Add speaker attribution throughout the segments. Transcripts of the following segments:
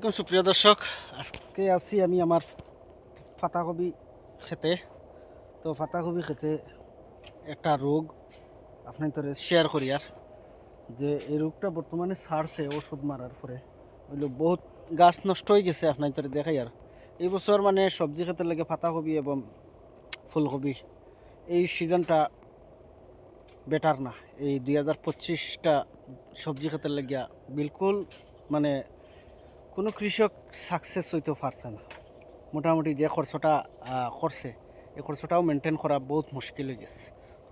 Speaker 1: আসসালামাইকুম সুপ্রিয় দর্শক। আজকে আছি আমি আমার পাতাকপি খেতে। তো পাতাকপি খেতে একটা রোগ আপনার তোরে শেয়ার করি আর। যে এই রোগটা বর্তমানে ছাড়ছে ওষুধ মারার পরে। হইল বহুত গাছ নষ্ট হয়ে গেছে আপনার তোরে দেখাই আর। এই বছর মানে সবজি খেতে লাগে পাতাকপি এবং ফুলকপি। এই সিজনটা বেটার না। এই দুই হাজার পঁচিশটা সবজি খেতে লাগিয়া বিলকুল মানে কোনো কৃষক সাকসেস হইতে পারছে না। মোটামুটি যে খরচটা করছে, এই খরচটাও মেনটেন করা বহুত মুশকিল হয়ে গেছে।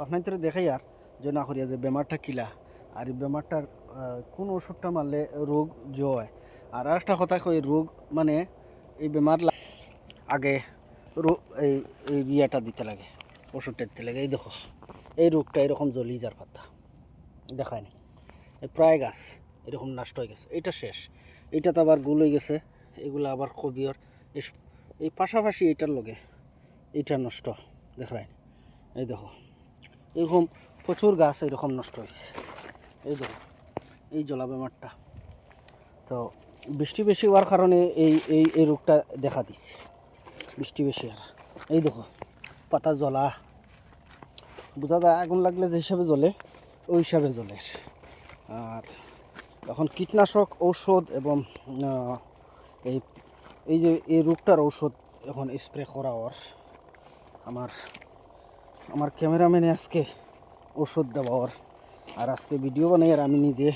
Speaker 1: আপনার দেখাই আর, যে না করিয়া যে বেমারটা কিলা, আর এই বেমারটার কোন ওষুধটা মারলে রোগ জয়? আর একটা কথা কই, রোগ মানে এই বেমার আগে এই ইয়েটা দিতে লাগে, ওষুধটা দিতে লাগে। এই দেখো, এই রোগটা এরকম জ্বলি যার পাতা দেখায়নি প্রায় গাছ এরকম নষ্ট হয়ে গেছে। এটা শেষ। এটা তো আবার গুল হয়ে গেছে। এগুলো আবার কবিয়র এই- এই পাশাপাশি এটার লগে, এটা নষ্ট দেখায় এই দেখো, এরকম প্রচুর গাছ এরকম নষ্ট হয়েছে। এই দেখো, এই জলা বেমারটা। তো বৃষ্টি বেশি হওয়ার কারণে এই এই এই রোগটা দেখা দিচ্ছে। বৃষ্টি বেশি আর এই দেখো, পাতা জ্বলা বোঝা যায়, আগুন লাগলে যে হিসাবে জ্বলে, ওই হিসাবে জ্বলে। আর এখন কীটনাশক ঔষধ এবং এই এই যে, এই রোগটার ঔষধ এখন স্প্রে করা ওর আমার আমার ক্যামেরাম্যানে আজকে ওষুধ দেওয়া ওর আর আজকে ভিডিও বানাই আর আমি নিজে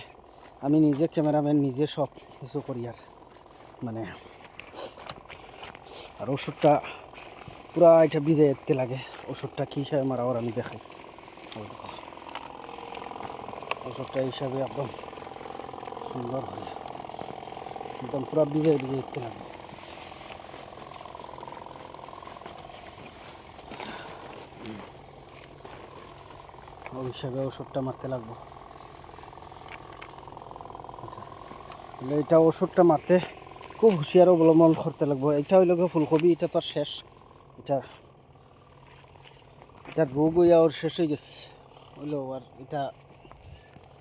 Speaker 1: আমি নিজে ক্যামেরাম্যান নিজে সব কিছু করি আর মানে আর ওষুধটা পুরা এটা ভিজে যেতে লাগে। ওষুধটা কী হিসাবে মারা ওর আমি দেখাই। ওষুধটা হিসাবে একদম সুন্দর হয়। একদম পুরো ভিজে যেতে লাগে। ওই ওষুধটা মারতে লাগবো। তাহলে এটা ওষুধটা মারতে খুব হুঁশিয়ার অবলম্বন করতে লাগবো। এটা হইল ফুলকপি, এটা তো শেষ। এটা এটা রোগ হইয়া ওর শেষ হয়ে গেছে। হইল আর এটা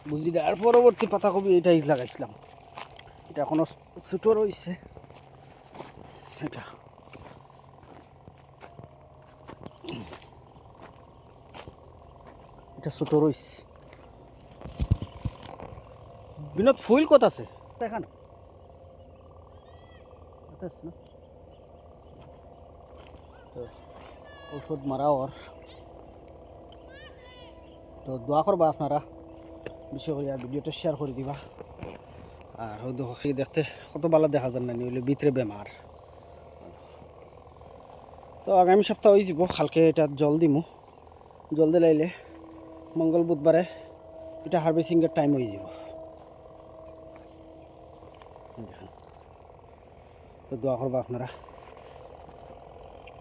Speaker 1: বুঝি না। আর পরবর্তী পাতাকপি এটাই লাগাইছিলাম। এটা এখনও ছোটো রয়েছে। এটা। এটা ছোটো রয়েছে। বিনোদ, ফুল কত আছে? দেখান। ওষুধ মারা ওর। তো দোয়া করবা আপনারা। বেশি করে ভিডিওটা শেয়ার করে দিবা। আর ওই সেই দেখতে কত ভালো দেখা যায় না, নিলে ভিতরে বেমার। তো আগামী সপ্তাহ হয়ে যাব, কালকে এটা জল দিমু। জল দিলাইলে মঙ্গল বুধবারে এটা হার্ভেস্টিংয়ের টাইম হয়ে যাব। তো দোয়া করবা আপনারা।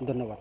Speaker 1: ধন্যবাদ।